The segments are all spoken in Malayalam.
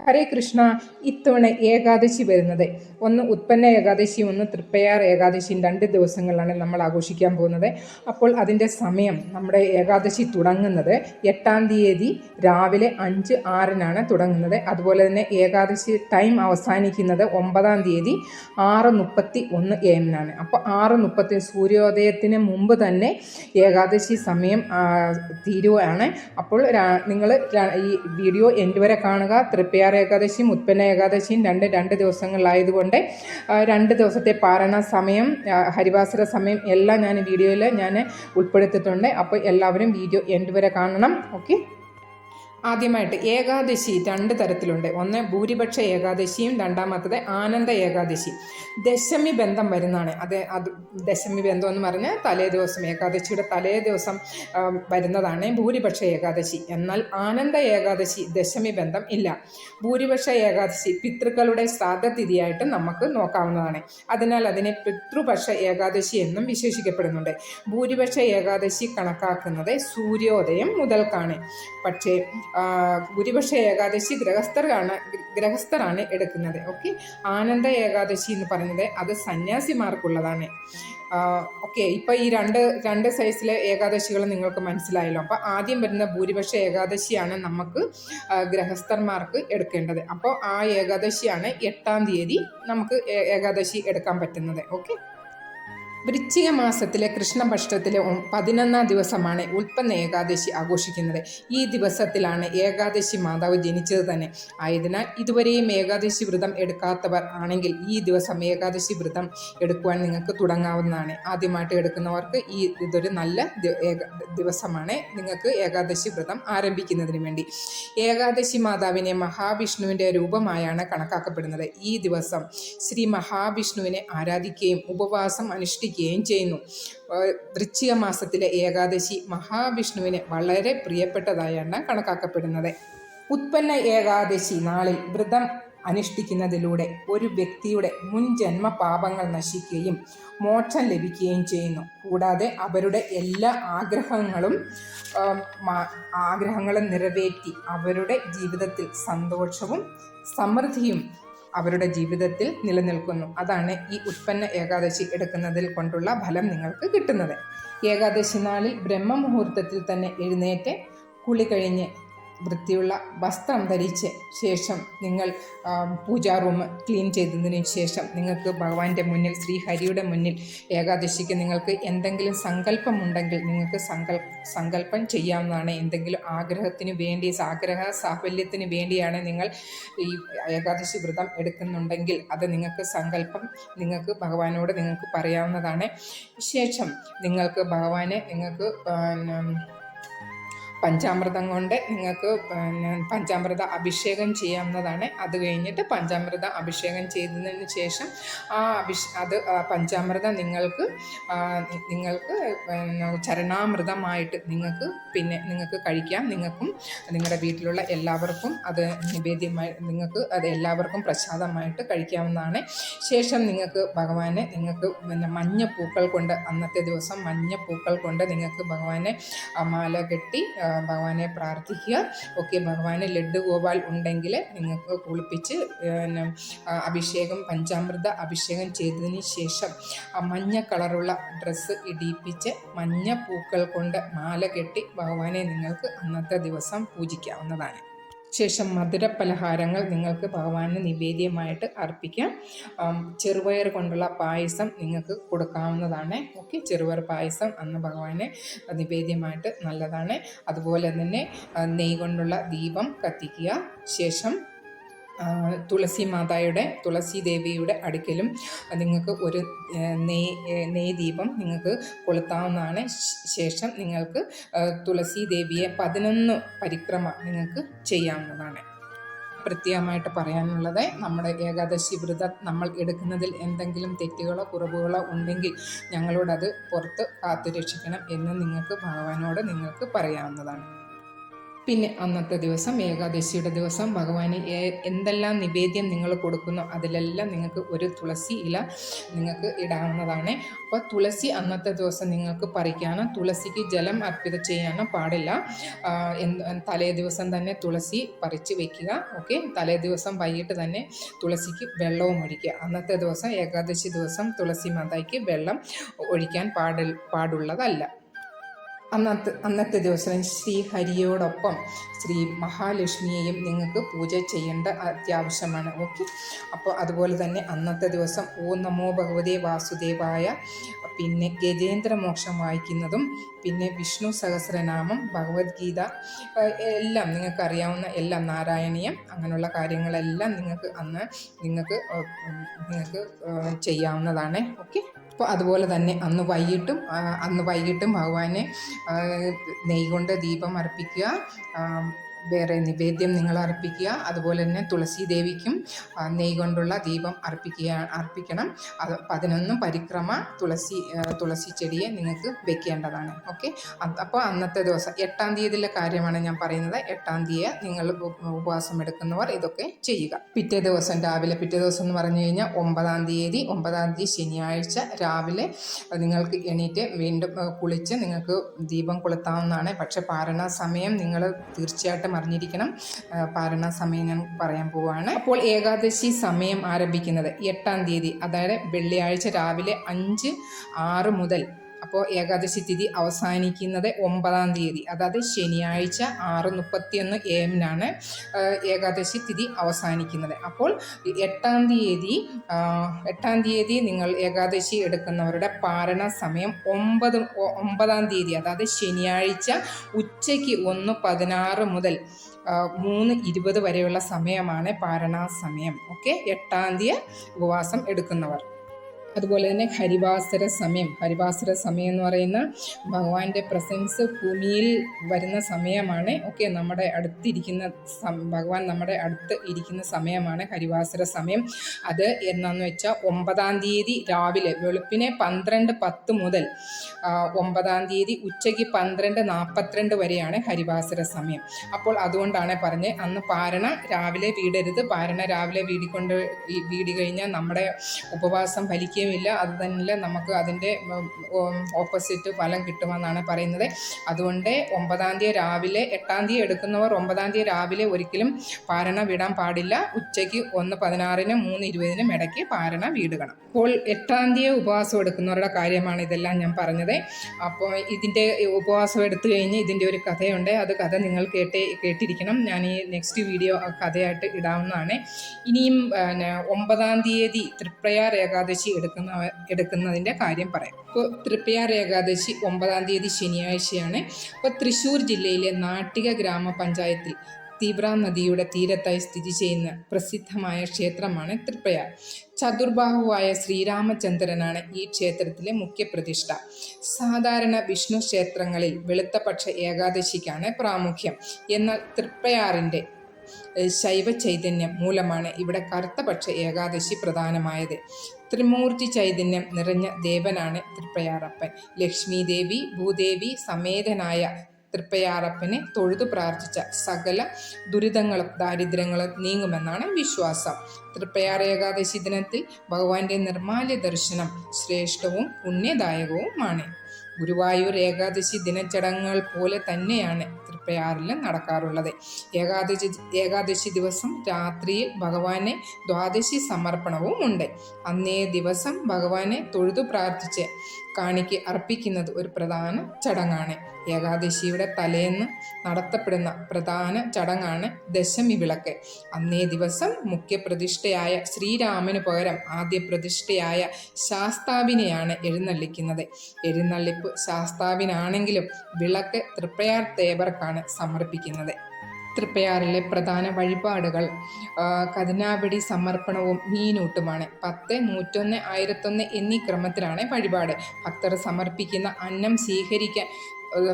ഹരേ കൃഷ്ണ ഇത്തവണ ഏകാദശി വരുന്നത്. ഒന്ന് ഉത്പന്ന ഏകാദശി ഒന്ന് തൃപ്പയാർ ഏകാദശിയും രണ്ട് ദിവസങ്ങളിലാണ് നമ്മൾ ആഘോഷിക്കാൻ പോകുന്നത്. അപ്പോൾ അതിന്റെ സമയം നമ്മുടെ ഏകാദശി തുടങ്ങുന്നത് എട്ടാം തീയതി രാവിലെ അഞ്ച് ആറിനാണ് തുടങ്ങുന്നത്. അതുപോലെ തന്നെ ഏകാദശി ടൈം അവസാനിക്കുന്നത് ഒമ്പതാം തീയതി ആറ് മുപ്പത്തി ഒന്ന് എ എമ്മിനാണ് അപ്പോൾ ആറ് മുപ്പത്തി സൂര്യോദയത്തിന് മുമ്പ് തന്നെ ഏകാദശി സമയം തീരുവാണ്. അപ്പോൾ നിങ്ങൾ ഈ വീഡിയോ എന്റെ വരെ കാണുക. തൃപ്പയാർ ഏകാദശിയും ഉത്പന്ന ഏകാദശിയും രണ്ട് രണ്ട് ദിവസങ്ങളിലായതുകൊണ്ട് രണ്ട് ദിവസത്തെ പാരണ സമയം ഹരിവാസര സമയം എല്ലാം ഞാൻ വീഡിയോയിൽ ഞാൻ ഉൾപ്പെടുത്തിയിട്ടുണ്ട്. അപ്പോൾ എല്ലാവരും വീഡിയോ എൻഡ് വരെ കാണണം. ഓക്കെ? ആദ്യമായിട്ട് ഏകാദശി രണ്ട് തരത്തിലുണ്ട്. ഒന്ന് ഭൂരിപക്ഷ ഏകാദശിയും രണ്ടാമത്തത് ആനന്ദ ഏകാദശി. ദശമി ബന്ധം വരുന്നതാണ്. അത് അത് ദശമി ബന്ധം എന്ന് പറഞ്ഞാൽ തലേ ദിവസം ഏകാദശിയുടെ തലേ ദിവസം വരുന്നതാണ് ഭൂരിപക്ഷ ഏകാദശി. എന്നാൽ ആനന്ദ ഏകാദശി ദശമി ബന്ധം ഇല്ല. ഭൂരിപക്ഷ ഏകാദശി പിതൃക്കളുടെ ശ്രാദ്ധതിഥിയായിട്ട് നമുക്ക് നോക്കാവുന്നതാണ്. അതിനാൽ അതിനെ പിതൃപക്ഷ ഏകാദശി എന്നും വിശേഷിക്കപ്പെടുന്നുണ്ട്. ഭൂരിപക്ഷ ഏകാദശി കണക്കാക്കുന്നത് സൂര്യോദയം മുതൽക്കാണ്. പക്ഷേ ഭൂരിപക്ഷ ഏകാദശി ഗ്രഹസ്ഥരാണ് ഗ്രഹസ്ഥരാണ് എടുക്കുന്നത്. ഓക്കെ ആനന്ദ ഏകാദശി എന്ന് പറയുന്നത് അത് സന്യാസിമാർക്കുള്ളതാണ്. ഓക്കെ ഇപ്പൊ ഈ രണ്ട് രണ്ട് സൈസിലെ ഏകാദശികൾ നിങ്ങൾക്ക് മനസ്സിലായല്ലോ. അപ്പോൾ ആദ്യം വരുന്ന ഭൂരിപക്ഷ ഏകാദശിയാണ് നമുക്ക് ഗ്രഹസ്ഥന്മാർക്ക് എടുക്കേണ്ടത്. അപ്പോൾ ആ ഏകാദശിയാണ് എട്ടാം തീയതി നമുക്ക് ഏകാദശി എടുക്കാൻ പറ്റുന്നത്. ഓക്കെ വൃശ്ചിക മാസത്തിലെ കൃഷ്ണപക്ഷത്തിലെ പതിനൊന്നാം ദിവസമാണ് ഉൽപ്പന്ന ഏകാദശി ആഘോഷിക്കുന്നത്. ഈ ദിവസത്തിലാണ് ഏകാദശി മാതാവ് ജനിച്ചത് തന്നെ. ആയതിനാൽ ഇതുവരെയും ഏകാദശി വ്രതം എടുക്കാത്തവർ ആണെങ്കിൽ ഈ ദിവസം ഏകാദശി വ്രതം എടുക്കുവാൻ നിങ്ങൾക്ക് തുടങ്ങാവുന്നതാണ്. ആദ്യമായിട്ട് എടുക്കുന്നവർക്ക് ഈ ഇതൊരു നല്ല ദിവസമാണ് നിങ്ങൾക്ക് ഏകാദശി വ്രതം ആരംഭിക്കുന്നതിന് വേണ്ടി. ഏകാദശി മാതാവിനെ മഹാവിഷ്ണുവിന്റെ രൂപമായാണ് കണക്കാക്കപ്പെടുന്നത്. ഈ ദിവസം ശ്രീ മഹാവിഷ്ണുവിനെ ആരാധിക്കുകയും ഉപവാസം അനുഷ്ഠിക്കുകയും ആചരിക്കുകയും ചെയ്യുന്നു. വൃശ്ചിക മാസത്തിലെ ഏകാദശി മഹാവിഷ്ണുവിന് വളരെ പ്രിയപ്പെട്ടതായാണ് കണക്കാക്കപ്പെടുന്നത്. ഉത്പന്ന ഏകാദശി നാളിൽ വ്രതം അനുഷ്ഠിക്കുന്നതിലൂടെ ഒരു വ്യക്തിയുടെ മുൻജന്മ പാപങ്ങൾ നശിക്കുകയും മോക്ഷം ലഭിക്കുകയും ചെയ്യുന്നു. കൂടാതെ അവരുടെ എല്ലാ ആഗ്രഹങ്ങളും ആഗ്രഹങ്ങളും നിറവേറ്റി അവരുടെ ജീവിതത്തിൽ സന്തോഷവും സമൃദ്ധിയും അവരുടെ ജീവിതത്തിൽ നിലനിൽക്കുന്നു. അതാണ് ഈ ഉത്പന്ന ഏകാദശി എടുക്കുന്നതിൽ കൊണ്ടുള്ള ഫലം നിങ്ങൾക്ക് കിട്ടുന്നത്. ഏകാദശി നാളിൽ ബ്രഹ്മമുഹൂർത്തത്തിൽ തന്നെ എഴുന്നേറ്റ് കുളി കഴിഞ്ഞ് വൃത്തിയുള്ള വസ്ത്രം ധരിച്ച് ശേഷം നിങ്ങൾ പൂജാ റൂം ക്ലീൻ ചെയ്തതിന് ശേഷം നിങ്ങൾക്ക് ഭഗവാന്റെ മുന്നിൽ ശ്രീഹരിയുടെ മുന്നിൽ ഏകാദശിക്ക് നിങ്ങൾക്ക് എന്തെങ്കിലും സങ്കല്പമുണ്ടെങ്കിൽ നിങ്ങൾക്ക് സങ്കൽ സങ്കല്പം ചെയ്യാവുന്നതാണ്. എന്തെങ്കിലും ആഗ്രഹത്തിന് വേണ്ടി ആഗ്രഹ സാഫല്യത്തിന് വേണ്ടിയാണ് നിങ്ങൾ ഈ ഏകാദശി വ്രതം എടുക്കുന്നുണ്ടെങ്കിൽ അത് നിങ്ങൾക്ക് സങ്കല്പം നിങ്ങൾക്ക് ഭഗവാനോട് നിങ്ങൾക്ക് പറയാവുന്നതാണ്. ശേഷം നിങ്ങൾക്ക് ഭഗവാനെ നിങ്ങൾക്ക് പഞ്ചാമൃതം കൊണ്ട് നിങ്ങൾക്ക് പഞ്ചാമൃത അഭിഷേകം ചെയ്യാവുന്നതാണ്. അത് കഴിഞ്ഞിട്ട് പഞ്ചാമൃത അഭിഷേകം ചെയ്തതിന് ശേഷം ആ അഭിഷ അത് പഞ്ചാമൃതം നിങ്ങൾക്ക് നിങ്ങൾക്ക് ചരണാമൃതമായിട്ട് നിങ്ങൾക്ക് പിന്നെ നിങ്ങൾക്ക് കഴിക്കാം. നിങ്ങൾക്കും നിങ്ങളുടെ വീട്ടിലുള്ള എല്ലാവർക്കും അത് നിവേദ്യമായി നിങ്ങൾക്ക് അത് എല്ലാവർക്കും പ്രസാദമായിട്ട് കഴിക്കാവുന്നതാണ്. ശേഷം നിങ്ങൾക്ക് ഭഗവാനെ നിങ്ങൾക്ക് പിന്നെ മഞ്ഞ പൂക്കൾ കൊണ്ട് അന്നത്തെ ദിവസം മഞ്ഞ പൂക്കൾ കൊണ്ട് നിങ്ങൾക്ക് ഭഗവാനെ മാല കെട്ടി ഭഗവാനെ പ്രാർത്ഥിക്കുക. ഓക്കെ ഭഗവാന് ലഡ്ഡു ഗോപാൽ ഉണ്ടെങ്കിൽ നിങ്ങൾക്ക് കുളിപ്പിച്ച് പിന്നെ അഭിഷേകം പഞ്ചാമൃത അഭിഷേകം ചെയ്തതിന് ശേഷം മഞ്ഞ കളറുള്ള ഡ്രസ്സ് ഇടിയിപ്പിച്ച് മഞ്ഞ പൂക്കൾ കൊണ്ട് മാല കെട്ടി ഭഗവാനെ നിങ്ങൾക്ക് അന്നത്തെ ദിവസം പൂജിക്കാവുന്നതാണ്. ശേഷം മധുര പലഹാരങ്ങൾ നിങ്ങൾക്ക് ഭഗവാന് നിവേദ്യമായിട്ട് അർപ്പിക്കാം. ചെറുപയർ കൊണ്ടുള്ള പായസം നിങ്ങൾക്ക് കൊടുക്കാവുന്നതാണ്. ഓക്കെ ചെറുപയർ പായസം അന്ന് ഭഗവാന് നിവേദ്യമായിട്ട് നല്ലതാണ്. അതുപോലെ തന്നെ നെയ് കൊണ്ടുള്ള ദീപം കത്തിക്കുക. ശേഷം തുളസി മാതായുടെ തുളസി ദേവിയുടെ അടുക്കലും നിങ്ങൾക്ക് ഒരു നെയ് നെയ് ദീപം നിങ്ങൾക്ക് കൊളുത്താവുന്നതാണ്. ശേഷം നിങ്ങൾക്ക് തുളസി ദേവിയെ പതിനൊന്ന് പരിക്രമ നിങ്ങൾക്ക് ചെയ്യാവുന്നതാണ്. പ്രത്യേകമായിട്ട് പറയാനുള്ളത് നമ്മുടെ ഏകാദശി വ്രതം നമ്മൾ എടുക്കുന്നതിൽ എന്തെങ്കിലും തെറ്റുകളോ കുറവുകളോ ഉണ്ടെങ്കിൽ ഞങ്ങളോടത് പുറത്ത് കാത്തുരക്ഷിക്കണം എന്ന് നിങ്ങൾക്ക് ഭഗവാനോട് നിങ്ങൾക്ക് പറയാവുന്നതാണ്. പിന്നെ അന്നത്തെ ദിവസം ഏകാദശിയുടെ ദിവസം ഭഗവാന് എന്തെല്ലാം നിവേദ്യം നിങ്ങൾ കൊടുക്കുന്നോ അതിലെല്ലാം നിങ്ങൾക്ക് ഒരു തുളസി ഇല നിങ്ങൾക്ക് ഇടാവുന്നതാണ്. അപ്പോൾ തുളസി അന്നത്തെ ദിവസം നിങ്ങൾക്ക് പറിക്കാനോ തുളസിക്ക് ജലം അർപ്പിത ചെയ്യാനോ പാടില്ല. തലേ ദിവസം തന്നെ തുളസി പറിച്ച് വെക്കുക ഓക്കെ? തലേ ദിവസം വൈകിട്ട് തന്നെ തുളസിക്ക് വെള്ളവും ഒഴിക്കുക. അന്നത്തെ ദിവസം ഏകാദശി ദിവസം തുളസി മാതായ്ക്ക് വെള്ളം ഒഴിക്കാൻ പാടിൽ പാടുള്ളതല്ല. അന്നത്തെ അന്നത്തെ ദിവസം ശ്രീ ശ്രീഹരിയോടൊപ്പം ശ്രീ മഹാലക്ഷ്മിയെയും നിങ്ങൾക്ക് പൂജ ചെയ്യേണ്ട അത്യാവശ്യമാണ്. ഓക്കെ അപ്പോൾ അതുപോലെ തന്നെ അന്നത്തെ ദിവസം ഓ നമോ ഭഗവതേ വാസുദേവായ പിന്നെ ഗജേന്ദ്രമോക്ഷം വായിക്കുന്നതും പിന്നെ വിഷ്ണു സഹസ്രനാമം ഭഗവത്ഗീത എല്ലാം നിങ്ങൾക്ക് അറിയാവുന്ന എല്ലാം നാരായണീയം അങ്ങനെയുള്ള കാര്യങ്ങളെല്ലാം നിങ്ങൾക്ക് അന്ന് നിങ്ങൾക്ക് നിങ്ങൾക്ക് ചെയ്യാവുന്നതാണ്. ഓക്കെ? അപ്പോൾ അതുപോലെ തന്നെ അന്ന് വൈകിട്ടും അന്ന് വൈകിട്ടും ഭഗവാനെ നെയ്കൊണ്ട് ദീപം അർപ്പിക്കുക വേറെ നിവേദ്യം നിങ്ങൾ അർപ്പിക്കുക. അതുപോലെ തന്നെ തുളസി ദേവിക്കും നെയ് കൊണ്ടുള്ള ദീപം അർപ്പിക്കുക അർപ്പിക്കണം. അത് പതിനൊന്ന് പരിക്രമ തുളസി തുളസി ചെടിയെ നിങ്ങൾക്ക് വെക്കേണ്ടതാണ്. ഓക്കെ? അപ്പോൾ അന്നത്തെ ദിവസം എട്ടാം തീയതിയിലെ കാര്യമാണ് ഞാൻ പറയുന്നത്. എട്ടാം തീയതി നിങ്ങൾ ഉപ- ഉപവാസം എടുക്കുന്നവർ ഇതൊക്കെ ചെയ്യുക. പിറ്റേ ദിവസം രാവിലെ പിറ്റേ ദിവസം എന്ന് പറഞ്ഞു കഴിഞ്ഞാൽ ഒമ്പതാം തീയതി ഒമ്പതാം തീയതി ശനിയാഴ്ച രാവിലെ നിങ്ങൾക്ക് എണീറ്റ് വീണ്ടും കുളിച്ച് നിങ്ങൾക്ക് ദീപം കൊളുത്താവുന്നതാണ്. പക്ഷെ പാരണ സമയം നിങ്ങൾ തീർച്ചയായിട്ടും അറിഞ്ഞിരിക്കണം. പാരണ സമയം ഞാൻ പറയാൻ പോവുകയാണ് അപ്പോൾ ഏകാദശി സമയം ആരംഭിക്കുന്നത് എട്ടാം തീയതി അതായത് വെള്ളിയാഴ്ച രാവിലെ അഞ്ച് ആറ് മുതൽ അപ്പോൾ ഏകാദശി തിഥി അവസാനിക്കുന്നത് ഒമ്പതാം തീയതി അതായത് ശനിയാഴ്ച ആറ് മുപ്പത്തിയൊന്ന് എ എമ്മിനാണ് ഏകാദശി തിഥി അവസാനിക്കുന്നത്. അപ്പോൾ എട്ടാം തീയതി എട്ടാം തീയതി നിങ്ങൾ ഏകാദശി എടുക്കുന്നവരുടെ പാരണ സമയം ഒമ്പത് ഒമ്പതാം തീയതി അതായത് ശനിയാഴ്ച ഉച്ചയ്ക്ക് ഒന്ന് പതിനാറ് മുതൽ മൂന്ന് ഇരുപത് വരെയുള്ള സമയമാണ് പാരണാ സമയം. ഓക്കെ? എട്ടാം തീയതി ഉപവാസം എടുക്കുന്നവർ. അതുപോലെ തന്നെ ഹരിവാസര സമയം. ഹരിവാസര സമയം എന്ന് പറയുന്ന ഭഗവാന്റെ പ്രസൻസ് ഭൂമിയിൽ വരുന്ന സമയമാണ്. ഓക്കെ നമ്മുടെ അടുത്തിരിക്കുന്ന ഭഗവാൻ നമ്മുടെ അടുത്ത് ഇരിക്കുന്ന സമയമാണ് ഹരിവാസര സമയം. അത് എന്നാന്ന് വെച്ചാൽ ഒമ്പതാം തീയതി രാവിലെ വെളുപ്പിനെ പന്ത്രണ്ട് പത്ത് മുതൽ ഒമ്പതാം തീയതി ഉച്ചയ്ക്ക് പന്ത്രണ്ട് നാൽപ്പത്തിരണ്ട് വരെയാണ് ഹരിവാസര സമയം. അപ്പോൾ അതുകൊണ്ടാണ് പറഞ്ഞത് അന്ന് പാരണ രാവിലെ വീടരുത്. പാരണ രാവിലെ വീടിക്കൊണ്ട് വീടി കഴിഞ്ഞാൽ നമ്മുടെ ഉപവാസം ഫലിക്കുകയുമില്ല അത് തന്നെ നമുക്ക് അതിന്റെ ഓപ്പോസിറ്റ് ഫലം കിട്ടുമെന്നാണ് പറയുന്നത്. അതുകൊണ്ട് ഒമ്പതാം തീയതി രാവിലെ എട്ടാം തീയതി എടുക്കുന്നവർ ഒമ്പതാം തീയതി രാവിലെ ഒരിക്കലും പാരണ വിടാൻ പാടില്ല. ഉച്ചയ്ക്ക് ഒന്ന് പതിനാറിനും മൂന്ന് ഇരുപതിനും ഇടയ്ക്ക് പാരണ വീടുകണം അപ്പോൾ എട്ടാം തീയതി ഉപവാസം എടുക്കുന്നവരുടെ കാര്യമാണ് ഇതെല്ലാം ഞാൻ പറഞ്ഞത്. അപ്പോൾ ഇതിന്റെ ഉപവാസം എടുത്തു കഴിഞ്ഞ് ഇതിന്റെ ഒരു കഥയുണ്ട്. അത് കഥ നിങ്ങൾ കേട്ട് കേട്ടിരിക്കണം. ഞാൻ ഈ നെക്സ്റ്റ് വീഡിയോ കഥയായിട്ട് ഇടാവുന്നതാണ്. ഇനിയും ഒമ്പതാം തീയതി തൃപ്രയാർ ഏകാദശി എടുക്കുന്ന എടുക്കുന്നതിന്റെ കാര്യം പറയാം. ഇപ്പോൾ തൃപ്പയാർ ഏകാദശി ഒമ്പതാം തീയതി ശനിയാഴ്ചയാണ്. അപ്പോൾ തൃശ്ശൂർ ജില്ലയിലെ നാട്ടിക ഗ്രാമപഞ്ചായത്തിൽ തീവ്ര നദിയുടെ തീരത്തായി സ്ഥിതി ചെയ്യുന്ന പ്രസിദ്ധമായ ക്ഷേത്രമാണ് തൃപ്പയാർ. ചതുർബാഹുവായ ശ്രീരാമചന്ദ്രനാണ് ഈ ക്ഷേത്രത്തിലെ മുഖ്യ പ്രതിഷ്ഠ സാധാരണ വിഷ്ണു ക്ഷേത്രങ്ങളിൽ വെളുത്തപക്ഷ ഏകാദശിക്കാണ് പ്രാമുഖ്യം. എന്നാൽ തൃപ്രയാറിന്റെ ഏഹ്, ശൈവ ചൈതന്യം മൂലമാണ് ഇവിടെ കറുത്തപക്ഷ ഏകാദശി പ്രധാനമായത്. ത്രിമൂർത്തി ചൈതന്യം നിറഞ്ഞ ദേവനാണ് തൃപ്പയാറപ്പൻ. ലക്ഷ്മി ദേവി ഭൂദേവി സമേതനായ തൃപ്പയാറപ്പനെ തൊഴുതു പ്രാർത്ഥിച്ച സകല ദുരിതങ്ങളും ദാരിദ്ര്യങ്ങളും നീങ്ങുമെന്നാണ് വിശ്വാസം. തൃപ്പയാർ ഏകാദശി ദിനത്തിൽ ഭഗവാന്റെ നിർമാല്യ ദർശനം ശ്രേഷ്ഠവും പുണ്യദായകവുമാണ്. ഗുരുവായൂർ ഏകാദശി ദിനചടങ്ങുകൾ പോലെ തന്നെയാണ് തൃപ്പയാറിൽ നടക്കാറുള്ളത്. ഏകാദശി ഏകാദശി ദിവസം രാത്രിയിൽ ഭഗവാനെ ദ്വാദശി സമർപ്പണവും ഉണ്ട്. അന്നേ ദിവസം ഭഗവാനെ തൊഴുതു പ്രാർത്ഥിച്ച് കാണിക്ക് അർപ്പിക്കുന്നത് ഒരു പ്രധാന ചടങ്ങാണ്. ഏകാദശിയുടെ തലേന്ന് നടത്തപ്പെടുന്ന പ്രധാന ചടങ്ങാണ് ദശമി വിളക്ക്. അന്നേ ദിവസം മുഖ്യപ്രതിഷ്ഠയായ ശ്രീരാമന് പകരം ആദ്യ പ്രതിഷ്ഠയായ ശാസ്താവിനെയാണ് എഴുന്നള്ളിക്കുന്നത്. എഴുന്നള്ളിപ്പ് ശാസ്താവിനാണെങ്കിലും വിളക്ക് തൃപ്പയാർ തേവർക്കാണ് സമർപ്പിക്കുന്നത്. തൃപ്പയാറിലെ പ്രധാന വഴിപാടുകൾ ആ, സമർപ്പണവും മീനൂട്ടുമാണ്. പത്ത് നൂറ്റൊന്ന് ആയിരത്തൊന്ന് എന്നീ ക്രമത്തിലാണ് വഴിപാട്. ഭക്തർ സമർപ്പിക്കുന്ന അന്നം സ്വീകരിക്കാൻ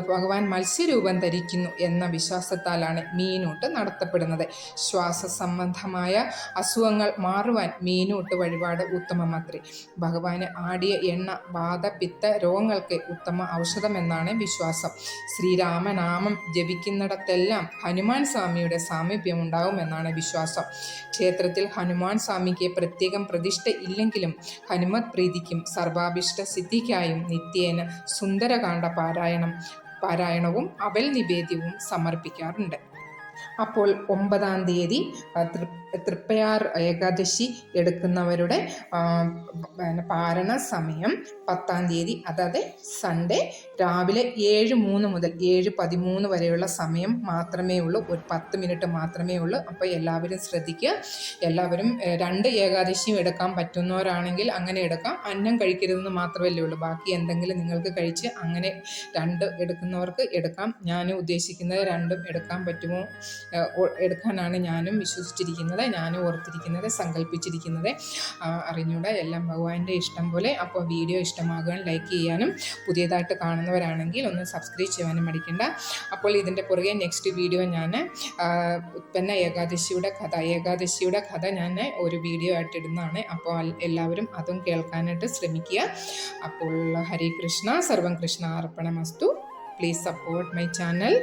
ഭഗവാൻ മത്സ്യരൂപം ധരിക്കുന്നു എന്ന വിശ്വാസത്താലാണ് മീനൂട്ട് നടത്തപ്പെടുന്നത്. ശ്വാസ സംബന്ധമായ അസുഖങ്ങൾ മാറുവാൻ മീനൂട്ട് വഴിപാട് ഉത്തമമത്രേ ഭഗവാന് ആടിയ എണ്ണ വാത പിത്ത രോഗങ്ങൾക്ക് ഉത്തമ ഔഷധമെന്നാണ് വിശ്വാസം. ശ്രീരാമനാമം ജപിക്കുന്നിടത്തെല്ലാം ഹനുമാൻ സ്വാമിയുടെ സാമീപ്യം ഉണ്ടാകുമെന്നാണ് വിശ്വാസം. ക്ഷേത്രത്തിൽ ഹനുമാൻ സ്വാമിക്ക് പ്രത്യേകം പ്രതിഷ്ഠ ഇല്ലെങ്കിലും ഹനുമത് പ്രീതിക്കും സർവാഭിഷ്ട സിദ്ധിക്കായും നിത്യേന സുന്ദരകാന്ഡ പാരായണം പാരായണവും അവൽ നിവേദ്യവും സമർപ്പിക്കാറുണ്ട്. അപ്പോൾ ഒമ്പതാം തീയതി തൃപ്പയാർ ഏകാദശി എടുക്കുന്നവരുടെ പാരണ സമയം പത്താം തീയതി. അതായത് സൺഡേ രാവിലെ ഏഴ് മൂന്ന് മുതൽ ഏഴ് പതിമൂന്ന് വരെയുള്ള സമയം മാത്രമേ ഉള്ളൂ. ഒരു പത്ത് മിനിറ്റ് മാത്രമേ ഉള്ളൂ. അപ്പോൾ എല്ലാവരും ശ്രദ്ധിക്കുക. എല്ലാവരും രണ്ട് ഏകാദശിയും എടുക്കാൻ പറ്റുന്നവരാണെങ്കിൽ അങ്ങനെ എടുക്കാം. അന്നം കഴിക്കരുതെന്ന് മാത്രമല്ലേ ഉള്ളൂ. ബാക്കി എന്തെങ്കിലും നിങ്ങൾക്ക് കഴിച്ച് അങ്ങനെ രണ്ട് എടുക്കുന്നവർക്ക് എടുക്കാം. ഞാൻ ഉദ്ദേശിക്കുന്നത് രണ്ടും എടുക്കാൻ പറ്റുമോ? എടുക്കാനാണ് ഞാനും വിശ്വസിച്ചിരിക്കുന്നത് ഞാനും ഓർത്തിരിക്കുന്നത് സങ്കല്പിച്ചിരിക്കുന്നത്. അറിഞ്ഞൂടെ എല്ലാം ഭഗവാന്റെ ഇഷ്ടം പോലെ. അപ്പോൾ വീഡിയോ ഇഷ്ടമാകാൻ ലൈക്ക് ചെയ്യാനും പുതിയതായിട്ട് കാണുന്നവരാണെങ്കിൽ ഒന്ന് സബ്സ്ക്രൈബ് ചെയ്യാനും മടിക്കണ്ട. അപ്പോൾ ഇതിന്റെ പുറകെ നെക്സ്റ്റ് വീഡിയോ ഞാൻ ഉത്പന്ന ഏകാദശിയുടെ കഥ ഏകാദശിയുടെ കഥ ഞാൻ ഒരു വീഡിയോ ആയിട്ട് ഇടുന്നതാണ്. അപ്പോൾ എല്ലാവരും അതും കേൾക്കാനായിട്ട് ശ്രമിക്കുക. അപ്പോൾ ഹരേ കൃഷ്ണ സർവം Krishna അർപ്പണമസ്തു. Please support my channel